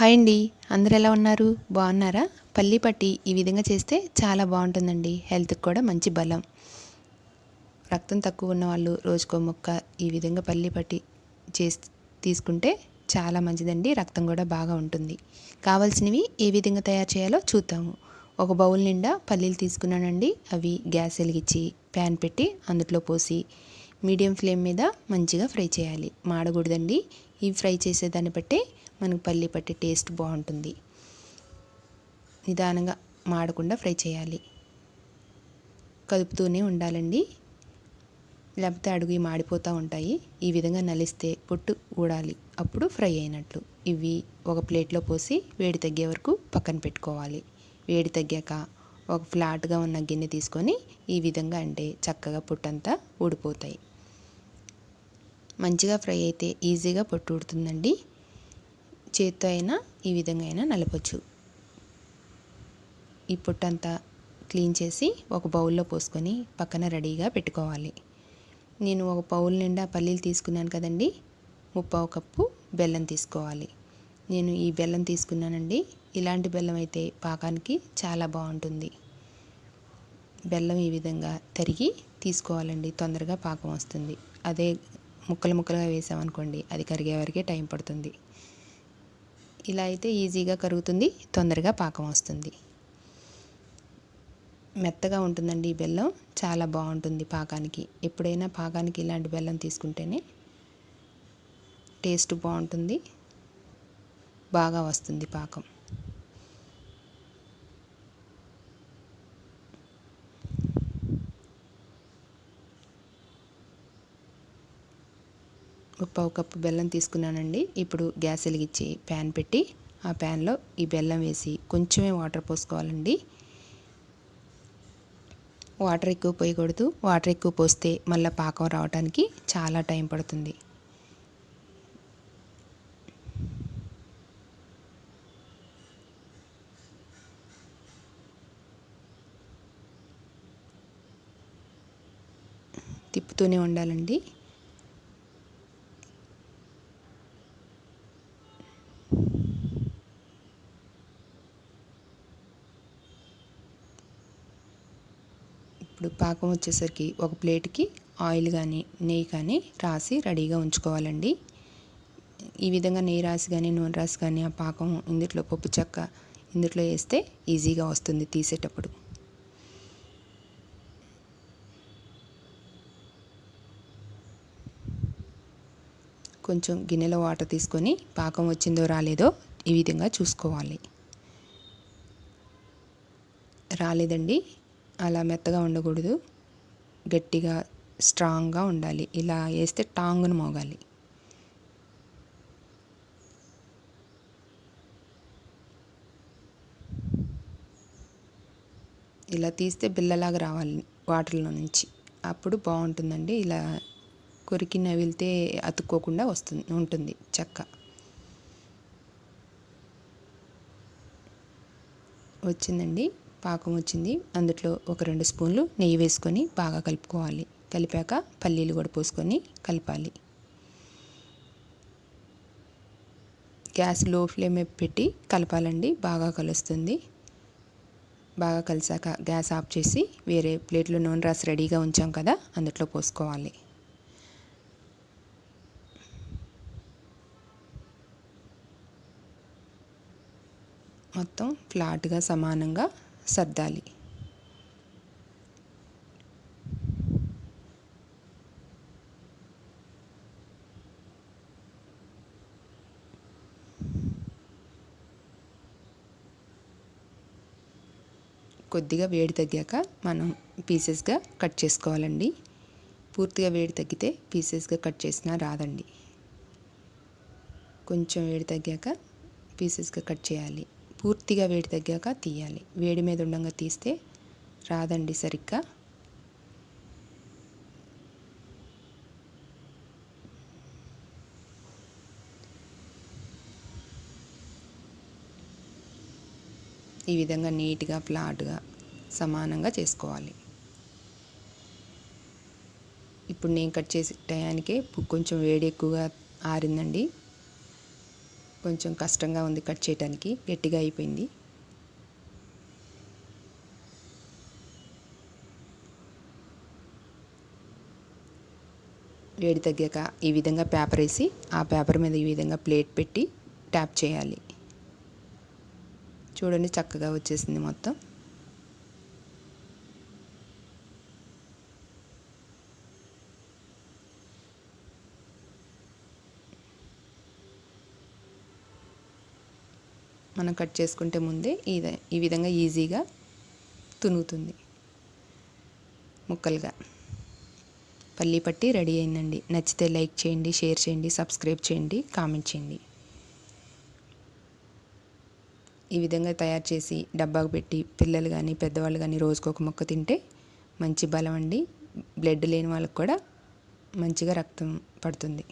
Hi అండి. అందరు ఎలా ఉన్నారు? బాగున్నారా? పల్లి పట్టి ఈ విధంగా చేస్తే చాలా బాగుంటుందండి. హెల్త్కి కూడా మంచి బలం. రక్తం తక్కువ ఉన్న వాళ్ళు రోజుకో ముక్క ఈ విధంగా పల్లి పట్టి చేసి తీసుకుంటే చాలా మంచిదండి. రక్తం కూడా బాగా ఉంటుంది. కావాల్సినవి ఏ విధంగా తయారు చేయాలో చూద్దాము. ఒక బౌల్ నిండా పల్లీలు తీసుకున్నానండి. అవి గ్యాస్ వెలిగించి ప్యాన్ పెట్టి అందులో పోసి మీడియం ఫ్లేమ్ మీద మంచిగా ఫ్రై చేయాలి. మాడకూడదండి. ఇవి ఫ్రై చేసేదాన్ని బట్టి మనకు పల్లి పట్టి టేస్ట్ బాగుంటుంది. నిదానంగా మాడకుండా ఫ్రై చేయాలి. కదుపుతూనే ఉండాలండి. లేకపోతే అడుగు మాడిపోతూ ఉంటాయి. ఈ విధంగా నలిస్తే పొట్టు ఊడాలి. అప్పుడు ఫ్రై అయినట్లు. ఇవి ఒక ప్లేట్లో పోసి వేడి తగ్గే వరకు పక్కన పెట్టుకోవాలి. వేడి తగ్గాక ఒక ఫ్లాట్గా ఉన్న గిన్నె తీసుకొని ఈ విధంగా అంటే చక్కగా పొట్టంతా ఊడిపోతాయి. మంచిగా ఫ్రై అయితే ఈజీగా పొట్టు ఊడుతుందండి. చేత్తో అయినా ఈ విధంగా అయినా నలపచ్చు. ఈ పొట్టంతా క్లీన్ చేసి ఒక బౌల్లో పోసుకొని పక్కన రెడీగా పెట్టుకోవాలి. నేను ఒక బౌల్ నిండా పల్లీలు తీసుకున్నాను కదండి ముప్పావు కప్పు బెల్లం తీసుకోవాలి. నేను ఈ బెల్లం తీసుకున్నానండి ఇలాంటి బెల్లం అయితే పాకానికి చాలా బాగుంటుంది. బెల్లం ఈ విధంగా తరిగి తీసుకోవాలండి తొందరగా పాకం వస్తుంది. అదే ముక్కలు ముక్కలుగా వేసామనుకోండి అది కరిగే వరకే టైం పడుతుంది. ఇలా అయితే ఈజీగా కరుగుతుంది తొందరగా పాకం వస్తుంది. మెత్తగా ఉంటుందండి ఈ బెల్లం చాలా బాగుంటుంది పాకానికి. ఎప్పుడైనా పాకానికి ఇలాంటి బెల్లం తీసుకుంటేనే టేస్ట్ బాగుంటుంది బాగా వస్తుంది పాకం. పావు కప్పు బెల్లం తీసుకున్నానండి. ఇప్పుడు గ్యాస్ వెలిగించి ప్యాన్ పెట్టి ఆ ప్యాన్లో ఈ బెల్లం వేసి కొంచెమే వాటర్ పోసుకోవాలండి. వాటర్ ఎక్కువ పోయకూడదు. వాటర్ ఎక్కువ పోస్తే మళ్ళీ పాకం రావడానికి చాలా టైం పడుతుంది. తిప్పుతూనే ఉండాలండి. ఇప్పుడు పాకం వచ్చేసరికి ఒక ప్లేట్కి ఆయిల్ కానీ నెయ్యి కానీ రాసి రెడీగా ఉంచుకోవాలండి. ఈ విధంగా నెయ్యి రాసి కానీ నూనె రాసి కానీ ఆ పాకం ఇందుట్లో పప్పు చెక్క ఇందులో వేస్తే ఈజీగా వస్తుంది తీసేటప్పుడు. కొంచెం గిన్నెలో వాటర్ తీసుకొని పాకం వచ్చిందో రాలేదో ఈ విధంగా చూసుకోవాలి. రాలేదండి. అలా మెత్తగా ఉండకూడదు. గట్టిగా స్ట్రాంగ్గా ఉండాలి. ఇలా వేస్తే టాంగును మోగాలి. ఇలా తీస్తే బిల్లలాగా రావాలి వాటర్లో నుంచి. అప్పుడు బాగుంటుందండి. ఇలా కొరికి నవిలితే అతుక్కోకుండా వస్తుంది ఉంటుంది చెక్క. వచ్చిందండి. పాకం వచ్చింది. అందులో ఒక రెండు స్పూన్లు నెయ్యి వేసుకొని బాగా కలుపుకోవాలి. కలిపాక పల్లీలు కూడా పోసుకొని కలపాలి. గ్యాస్లో ఫ్లేమ్ పెట్టి కలపాలండి. బాగా కలుస్తుంది. బాగా కలిసాక గ్యాస్ ఆఫ్ చేసి వేరే ప్లేట్లో నూనె రాసి రెడీగా ఉంచాం కదా అందులో పోసుకోవాలి. మొత్తం ఫ్లాట్గా సమానంగా సర్దాలి. కొద్దిగా వేడి తగ్గాక మనం పీసెస్గా కట్ చేసుకోవాలండి. పూర్తిగా వేడి తగ్గితే పీసెస్గా కట్ చేసినా రాదండి. కొంచెం వేడి తగ్గాక పీసెస్గా కట్ చేయాలి. పూర్తిగా వేడి తగ్గాక తీయాలి. వేడి మీద ఉండగా తీస్తే రాదండి సరిగ్గా. ఈ విధంగా నీట్గా ఫ్లాట్గా సమానంగా చేసుకోవాలి. ఇప్పుడు నేను కట్ చేసే టయానికే కొంచెం వేడి ఎక్కువగా ఆరిందండి. కొంచెం కష్టంగా ఉంది కట్ చేయడానికి గట్టిగా అయిపోయింది. వేడి తగ్గాక ఈ విధంగా పేపర్ వేసి ఆ పేపర్ మీద ఈ విధంగా ప్లేట్ పెట్టి ట్యాప్ చేయాలి. చూడండి చక్కగా వచ్చేసింది మొత్తం. మనం కట్ చేసుకుంటే ముందే ఈ ఈ విధంగా ఈజీగా తునుగుతుంది. ముక్కలుగా. పల్లీ పట్టి రెడీ అయిందండి. నచ్చితే లైక్ చేయండి షేర్ చేయండి సబ్స్క్రైబ్ చేయండి కామెంట్ చేయండి. ఈ విధంగా తయారు చేసి డబ్బాకు పెట్టి పిల్లలు కానీ పెద్దవాళ్ళు కానీ రోజుకు ఒక మొక్క తింటే మంచి బలం అండి. బ్లడ్ లేని వాళ్ళకు కూడా మంచిగా రక్తం పడుతుంది.